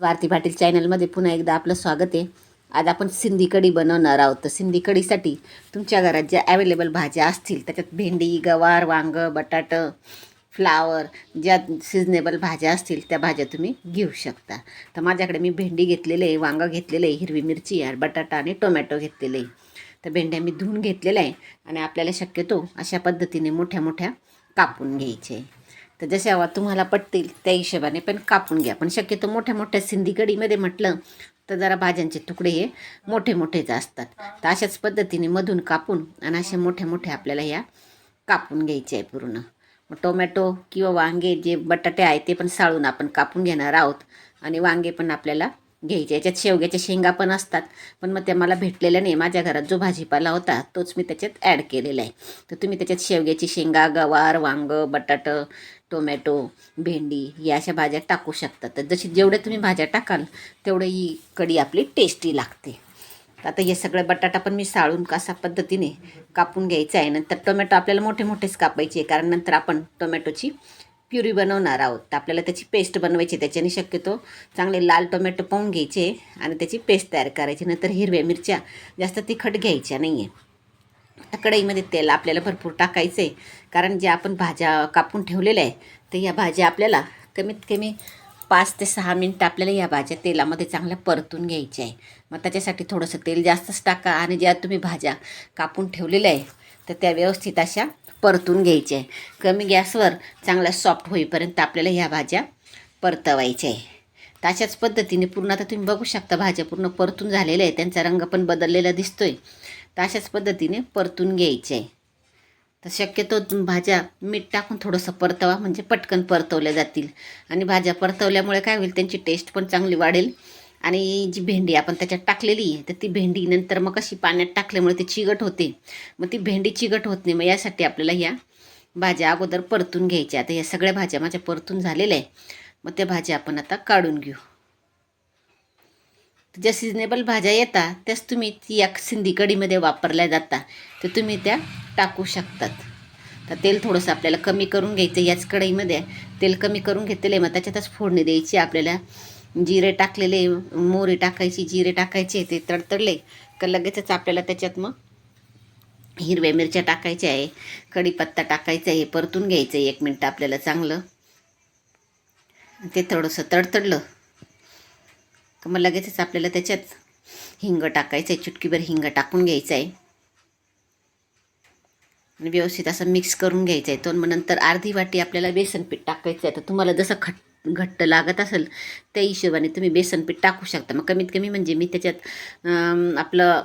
स्वार्थी पाटील चॅनलमध्ये पुन्हा एकदा आपलं स्वागत आहे. आज आपण सिंधी कढी बनवणार आहोत. तर सिंधी कढीसाठी तुमच्या घरात ज्या ॲवेलेबल भाज्या असतील त्याच्यात भेंडी गवार वांगं बटाटं फ्लावर ज्या सिजनेबल भाज्या असतील त्या भाज्या तुम्ही घेऊ शकता. तर माझ्याकडे मी भेंडी घेतलेले आहे वांगं घेतलेलं आहे हिरवी मिरची आहे बटाटा आणि टोमॅटो घेतलेले आहे. तर भेंड्या मी धुवून घेतलेल्या आहे आणि आपल्याला शक्यतो अशा पद्धतीने मोठ्या मोठ्या कापून घ्यायचे तर तर जशा तुम्हाला पटतील त्या हिशोबाने पण कापून घ्या. पण शक्यतो मोठ्या मोठ्या सिंधी कढीमध्ये म्हटलं तर जरा भाज्यांचे तुकडे हे मोठे मोठेच असतात. तर अशाच पद्धतीने मधून कापून आणि असे मोठ्या मोठ्या आपल्याला ह्या कापून घ्यायचे आहे पूर्ण. मग टोमॅटो किंवा वांगे जे बटाटे आहे ते पण साळून आपण कापून घेणार आहोत आणि वांगे पण आपल्याला घ्यायचे याच्यात शेवग्याच्या शेंगा पण असतात. पण मग त्या मला भेटलेल्या नाही. माझ्या घरात जो भाजीपाला होता तोच मी त्याच्यात ॲड केलेला आहे. तर तुम्ही त्याच्यात शेवग्याची शेंगा गवार वांगं बटाटं टोमॅटो भेंडी या अशा भाज्या टाकू शकता. तर जशी जेवढे तुम्ही भाज्या टाकाल तेवढं ही कढी आपली टेस्टी लागते. तर आता हे सगळं बटाटा पण मी साळून कसा पद्धतीने कापून घ्यायचा आहे. नंतर टोमॅटो आपल्याला मोठे मोठेच कापायचे कारण नंतर आपण टोमॅटोची प्युरी बनवणार आहोत. तर आपल्याला त्याची पेस्ट बनवायची त्याच्याने शक्यतो चांगले लाल टोमॅटो पाहून घ्यायचे आणि त्याची पेस्ट तयार करायची. नंतर हिरव्या मिरच्या जास्त तिखट घ्यायच्या नाही आहे कढईमध्ये तेल आपल्याला भरपूर टाकायचं आहे कारण जे आपण भाज्या कापून ठेवलेल्या आहे तर या भाज्या आपल्याला कमीत कमी पाच ते सहा मिनटं आपल्याला या भाज्या तेलामध्ये चांगल्या परतून घ्यायच्या आहे मग त्याच्यासाठी थोडंसं तेल जास्तच टाका आणि ज्या तुम्ही भाज्या कापून ठेवलेल्या आहे तर त्या व्यवस्थित अशा परतून घ्यायच्या आहे. कमी गॅसवर चांगल्या सॉफ्ट होईपर्यंत आपल्याला ह्या भाज्या परतवायच्या आहे. तर अशाच पद्धतीने पूर्ण आता तुम्ही बघू शकता भाज्या पूर्ण परतून झालेल्या आहे त्यांचा रंग पण बदललेला दिसतोय. तर अशाच पद्धतीने परतून घ्यायचे आहे. तर शक्यतो भाज्या मीठ टाकून थोडंसं परतवा म्हणजे पटकन परतवल्या जातील. आणि भाज्या परतवल्यामुळे काय होईल त्यांची टेस्ट पण चांगली वाढेल. आणि जी भेंडी आपण त्याच्यात टाकलेली आहे तर ती भेंडी नंतर मग कशी पाण्यात टाकल्यामुळे ती चिगट होते. मग ती भेंडी चिगट होत नाही मग यासाठी आपल्याला ह्या भाज्या अगोदर परतून घ्यायच्या. आता या सगळ्या भाज्या माझ्या परतून झालेल्या आहे. मग त्या भाज्या आपण आता काढून घेऊ. ज्या सिजनेबल भाज्या येतात त्याच तुम्ही ती या सिंधी कढीमध्ये वापरल्या जातात. तर तुम्ही त्या टाकू शकतात. तर तेल थोडंसं आपल्याला कमी करून घ्यायचं याच कढईमध्ये. तेल कमी करून घेतलेलं आहे मग त्याच्यातच फोडणी द्यायची आपल्याला. जिरे टाकलेले मोहरी टाकायची जिरे टाकायचे ते तडतडले का लगेचच आपल्याला त्याच्यात मग हिरव्या मिरच्या टाकायच्या आहे कढीपत्ता टाकायचा आहे परतून घ्यायचं आहे एक मिनटं आपल्याला चांगलं. ते थोडंसं तडतडलं का मग लगेचच आपल्याला त्याच्यात हिंग टाकायचं आहे चुटकीभर हिंग टाकून घ्यायचं आहे. आणि व्यवस्थित असं मिक्स करून घ्यायचं आहे. तो मग नंतर अर्धी वाटी आपल्याला बेसन पीठ टाकायचं आहे. तर तुम्हाला जसं खट घट्ट लागत असेल त्या हिशोबाने तुम्ही बेसन पीठ टाकू शकता. मग कमीत कमी म्हणजे मी त्याच्यात आपलं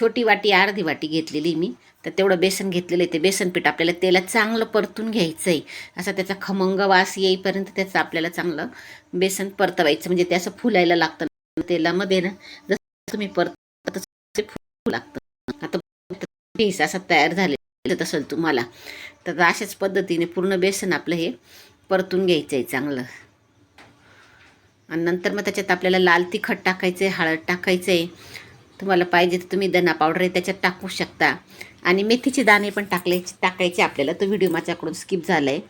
छोटी वाटी अर्धी वाटी घेतलेली मी. तर तेवढं बेसन घेतलेलं आहे. ते बेसन पीठ आपल्याला तेला चांगलं परतून घ्यायचं आहे असा त्याचा खमंग वास येईपर्यंत त्याचं आपल्याला चांगलं बेसन परतवायचं. म्हणजे ते असं फुलायला लागतं तेलामध्ये ना. जसं तुम्ही परत फुल लागतं. आता पीस असा तयार झालेलं असेल तुम्हाला. तर अशाच पद्धतीने पूर्ण बेसन आपलं हे परतून घ्यायचं आहे चांगलं. आणि नंतर मग त्याच्यात आपल्याला लाल तिखट टाकायचं आहे हळद टाकायचं आहे तुम्हाला पाहिजे तर तुम्ही धना पावडर त्याच्यात टाकू शकता. आणि मेथीचे दाणे पण टाकले टाकायचे आपल्याला. तो व्हिडिओ माझ्याकडून स्किप झाला आहे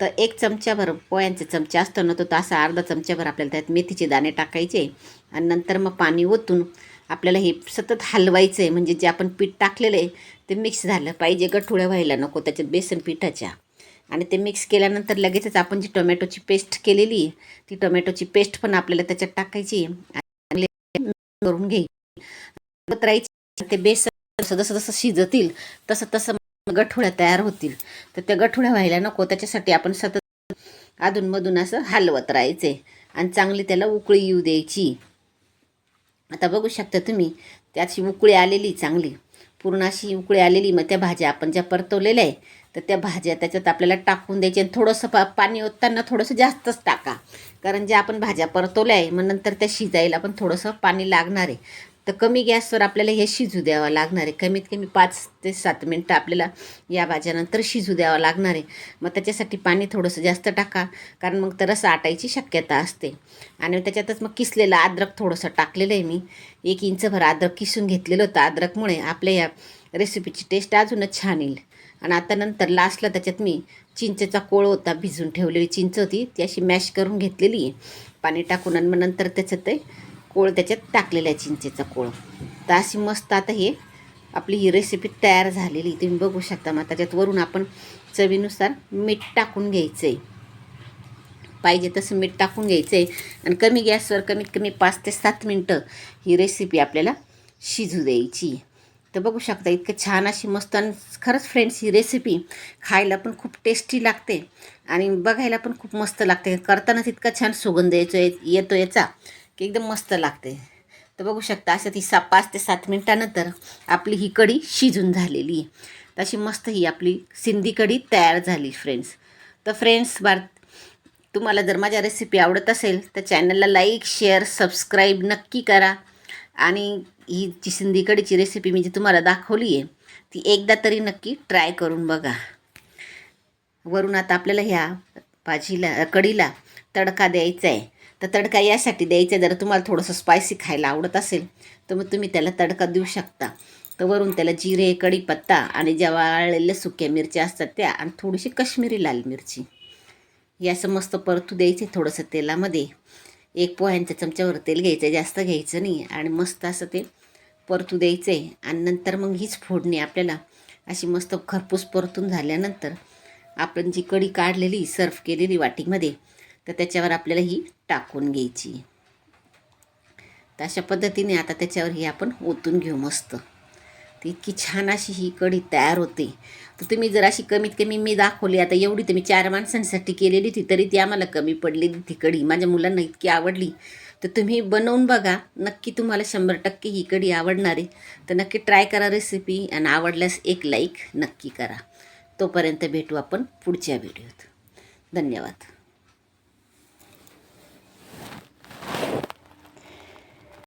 तर एक चमच्याभर पोयांचे चमचा असतो ना तो असा अर्धा चमच्याभर आपल्याला त्यात मेथीचे दाणे टाकायचे. आणि नंतर मग पाणी ओतून आपल्याला हे सतत हलवायचं आहे म्हणजे जे आपण पीठ टाकलेलं आहे ते मिक्स झालं. पाहिजे गठुळ्या व्हायला नको त्याच्यात बेसन पिठाच्या. आणि ते मिक्स केल्यानंतर लगेचच आपण जी टोमॅटोची पेस्ट केलेली ती टोमॅटोची पेस्ट पण आपल्याला त्याच्यात टाकायची आणि करून घ्यायची. राहायची ते बेसन जसं जसं जसं शिजतील तसं तसं गठुळ्या तयार होतील. तर त्या गठुळ्या व्हायला नको त्याच्यासाठी आपण सतत अधूनमधून असं हलवत राहायचे आणि चांगली त्याला उकळी येऊ द्यायची. आता बघू शकता तुम्ही त्याची उकळी आलेली चांगली. पूर्ण अशी उकळी आलेली मग त्या भाज्या आपण ज्या परतवलेल्या आहे तर त्या भाज्या त्याच्यात आपल्याला टाकून द्यायच्या आणि थोडंसं पा पाणी ओतताना थोडंसं जास्तच टाका. कारण ज्या आपण भाज्या परतवल्या आहे मग नंतर त्या शिजायला पण थोडंसं पाणी लागणार आहे. तर कमी गॅसवर आपल्याला हे शिजू द्यावं लागणार आहे. कमीत कमी पाच ते सात मिनटं आपल्याला या भाज्यानंतर शिजू द्यावं लागणार आहे. मग त्याच्यासाठी पाणी थोडंसं जास्त टाका कारण मग तर रस आटायची शक्यता असते. आणि त्याच्यातच मग किसलेलं अद्रक थोडंसं टाकलेलं आहे मी. एक इंचभर अद्रक किसून घेतलेलं होतं अद्रकमुळे. आपल्या या रेसिपीची टेस्ट अजूनच छान येईल. आणि आता नंतर लास्टला त्याच्यात मी चिंचेचा कोळ होता भिजून ठेवलेली चिंच होती. ती अशी मॅश करून घेतलेली आहे. पाणी टाकून आणि मग नंतर त्याचं ते कोळ त्याच्यात टाकलेला आहे चिंचेचा कोळ. तर अशी मस्त आता हे आपली ही रेसिपी तयार झालेली. तुम्ही बघू शकता मग त्याच्यात वरून आपण चवीनुसार मीठ टाकून घ्यायचं आहे पाहिजे तसं मीठ टाकून घ्यायचं आहे आणि कमी गॅसवर कमीत कमी पाच ते सात मिनटं ही रेसिपी आपल्याला शिजू द्यायची. तर बघू शकता इतकं छान अशी मस्त आणि खरंच फ्रेंड्स ही रेसिपी खायला पण खूप टेस्टी लागते. आणि बघायला पण खूप मस्त लागते. करतानाच इतका छान सुगंध यायचो येतो याचा. की एकदम मस्त लागते. तर बघू शकता असं ती सा पाच ते सात मिनटानंतर आपली ही कढी शिजून झालेली आहे. तशी मस्त ही आपली सिंधी कढी तयार झाली फ्रेंड्स तर फ्रेंड्स बार तुम्हाला जर माझ्या रेसिपी आवडत असेल तर चॅनलला लाईक शेअर सबस्क्राईब नक्की करा. आणि ही जी सिंधी कढीची रेसिपी मी जी तुम्हाला दाखवली आहे ती एकदा तरी नक्की ट्राय करून बघा. वरून आता आपल्याला ह्या भाजीला कढीला तडका द्यायचा आहे. तर तडका यासाठी द्यायचा आहे. जर तुम्हाला थोडंसं स्पायसी खायला आवडत असेल तर मग तुम्ही त्याला तडका देऊ शकता. तर वरून त्याला जिरे कढीपत्ता आणि ज्या वाळलेल्या सुक्या मिरच्या असतात त्या आणि थोडीशी काश्मीरी लाल मिरची. याचं मस्त परतू द्यायचे थोडंसं तेलामध्ये. एक पोह्यांच्या चमच्यावर तेल घ्यायचं जास्त घ्यायचं नाही. आणि मस्त असं ते परतू द्यायचं. आहे आणि नंतर मग हीच फोडणी आपल्याला अशी मस्त खरपूस परतून झाल्यानंतर आपण जी कढी काढलेली सर्व केलेली वाटीमध्ये तर त्याच्यावर आपल्याला ही टाकून घ्यायची. तर अशा पद्धतीने आता त्याच्यावर ही आपण ओतून घेऊ मस्त. तर इतकी छान अशी ही कढी तयार होते. तर तुम्ही जर अशी कमीत कमी मी दाखवली आता एवढी तर मी चार माणसांसाठी केलेली होती तरी ती आम्हाला कमी पडलेली ती कढी. माझ्या मुलांना इतकी आवडली. तर तुम्ही बनवून बघा नक्की तुम्हाला शंभर टक्के ही कढी आवडणार आहे. तर नक्की ट्राय करा रेसिपी आणि आवडल्यास एक लाईक नक्की करा. तोपर्यंत भेटू आपण पुढच्या व्हिडिओत. धन्यवाद.